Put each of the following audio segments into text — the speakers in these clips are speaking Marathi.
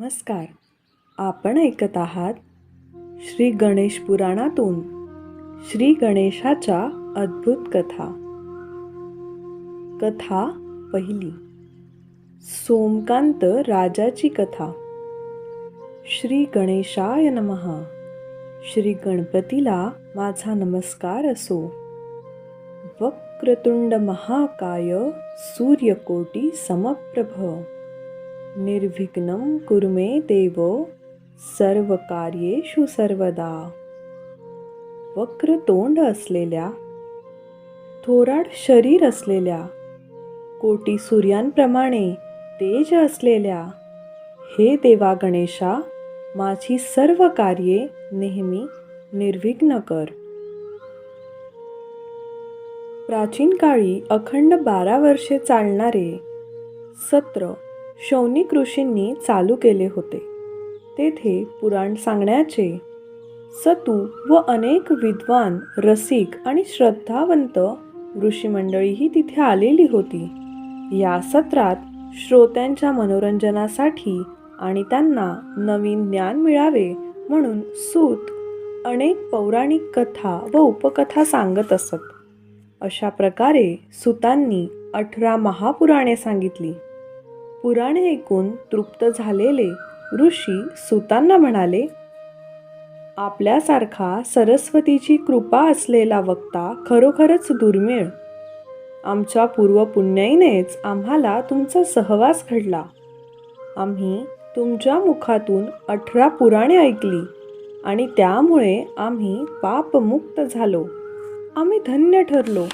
नमस्कार. आपण ऐकत आहात श्री गणेश पुराणातून श्री गणेशाच्या अद्भुत कथा. कथा पहिली. सोमकांत राजाची कथा. श्री गणेशाय नमः. श्री गणपतीला माझा नमस्कार असो. वक्रतुंड महाकाय सूर्यकोटी समप्रभ. निर्विघ्नं कुर्मे देव सर्व कार्येषु सर्वदा। वक्र तोंड असलेल्या थोराड शरीर असलेल्या कोटी सूर्यांप्रमाणे तेज असलेल्या हे देवा गणेशा माझी सर्व कार्ये नेहमी निर्विघ्न कर। प्राचीन काळी अखंड बारा वर्षे चालणारे सत्र शौनिक ऋषींनी चालू केले होते. तेथे पुराण सांगण्याचे सतू व अनेक विद्वान रसिक आणि श्रद्धावंत ऋषीमंडळीही तिथे आलेली होती. या सत्रात श्रोत्यांच्या मनोरंजनासाठी आणि त्यांना नवीन ज्ञान मिळावे म्हणून सूत अनेक पौराणिक कथा व उपकथा सांगत असत. अशा प्रकारे सुतांनी अठरा महापुराणे सांगितली. पुराणे ऐकून तृप्त झालेले ऋषी सुतांना म्हणाले आपल्यासारखा सरस्वतीची कृपा असलेला वक्ता खरोखरच दुर्मिळ. आमच्या पूर्वपुण्याईनेच आम्हाला तुमचा सहवास घडला. आम्ही तुमच्या मुखातून अठरा पुराणे ऐकली आणि त्यामुळे आम्ही पापमुक्त झालो. आम्ही धन्य ठरलो.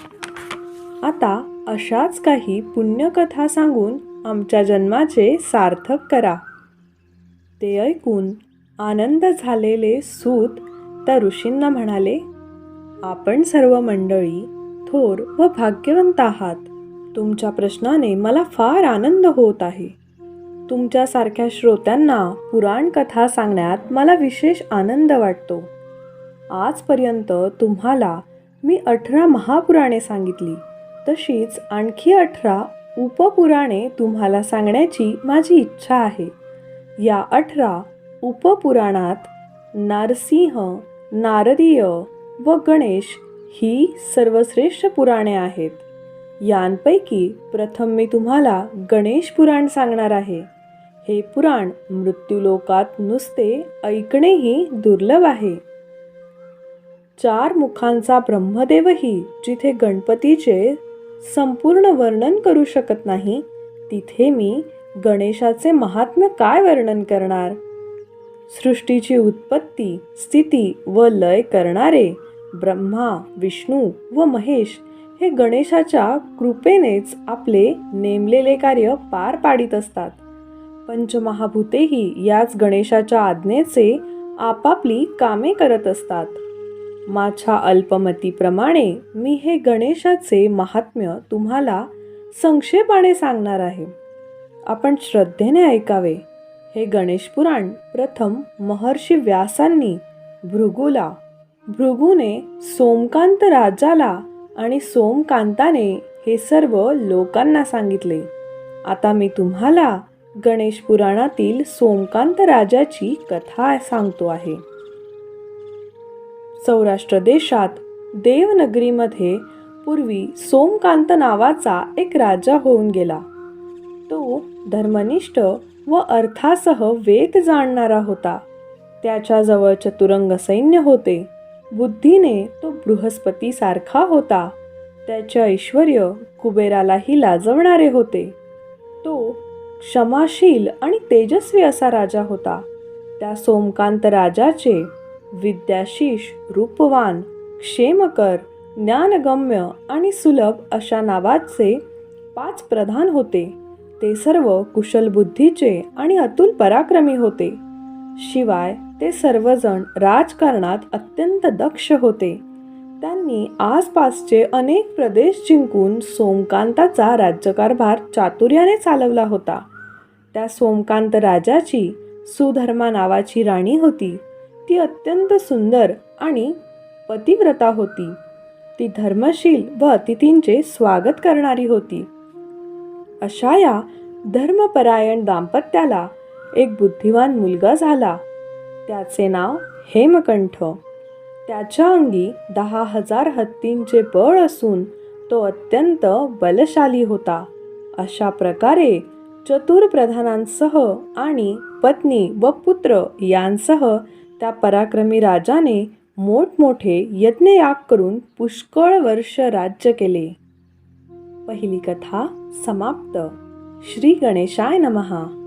आता अशाच काही पुण्यकथा सांगून आमच्या जन्माचे सार्थक करा. ते ऐकून आनंद झालेले सूत त्या ऋषींना म्हणाले आपण सर्व मंडळी थोर व भाग्यवंत आहात. तुमच्या प्रश्नाने मला फार आनंद होत आहे. तुमच्यासारख्या श्रोत्यांना पुराण कथा सांगण्यात मला विशेष आनंद वाटतो. आजपर्यंत तुम्हाला मी अठरा महापुराणे सांगितली. तशीच आणखी अठरा उपपुराणे तुम्हाला सांगण्याची माझी इच्छा आहे. या अठरा उपपुराणात नारसिंह नारदीय व गणेश ही सर्वश्रेष्ठ पुराणे आहेत. यांपैकी प्रथम मी तुम्हाला गणेश पुराण सांगणार आहे. हे पुराण मृत्यूलोकात नुसते ऐकणेही दुर्लभ आहे. चार मुखांचा ब्रह्मदेवही जिथे गणपतीचे संपूर्ण वर्णन करू शकत नाही तिथे मी गणेशाचे महात्म्य काय वर्णन करणार? सृष्टीची उत्पत्ती स्थिती व लय करणारे ब्रह्मा विष्णू व महेश हे गणेशाच्या कृपेनेच आपले नेमलेले कार्य पार पाडित असतात. पंचमहाभूतेही याच गणेशाच्या आज्ञेचे आपापली कामे करत असतात. माझ्या अल्पमतीप्रमाणे मी हे गणेशाचे महात्म्य तुम्हाला संक्षेपाने सांगणार आहे. आपण श्रद्धेने ऐकावे. हे गणेश पुराण प्रथम महर्षी व्यासांनी भृगूला भृगूने सोमकांत राजाला आणि सोमकांताने हे सर्व लोकांना सांगितले. आता मी तुम्हाला गणेश पुराणातील सोमकांत राजाची कथा सांगतो आहे. सौराष्ट्र देशात देवनगरीमध्ये पूर्वी सोमकांत नावाचा एक राजा होऊन गेला. तो धर्मनिष्ठ व अर्थासह वेद जाणणारा होता. त्याच्याजवळ चतुरंग सैन्य होते. बुद्धीने तो बृहस्पतीसारखा होता. त्याचे ऐश्वर कुबेरालाही लाजवणारे होते. तो क्षमाशील आणि तेजस्वी असा राजा होता. त्या सोमकांत राजाचे विद्याशीष रूपवान क्षेमकर ज्ञानगम्य आणि सुलभ अशा नावाचे पाच प्रधान होते. ते सर्व कुशल बुद्धीचे आणि अतुल पराक्रमी होते. शिवाय ते सर्वजण राजकारणात अत्यंत दक्ष होते. त्यांनी आसपासचे अनेक प्रदेश जिंकून सोमकांताचा राज्यकारभार चातुर्याने चालवला होता. त्या सोमकांत राजाची सुधर्मा नावाची राणी होती. ती अत्यंत सुंदर आणि पतिव्रता होती. ती धर्मशील व अतिथींचे स्वागत करणारी होती. अशा या धर्मपरायण दाम्पत्याला एक बुद्धिवान मुलगा झाला. त्याचे नाव हेमकंठ. त्याच्या अंगी दहा हजार हत्तींचे बळ असून तो अत्यंत बलशाली होता. अशा प्रकारे चतुर प्रधानांसह आणि पत्नी व पुत्र यांसह त्या पराक्रमी राजाने मोठमोठे यज्ञयाग करून पुष्कळ वर्ष राज्य केले. पहिली कथा समाप्त. श्री गणेशाय नमहा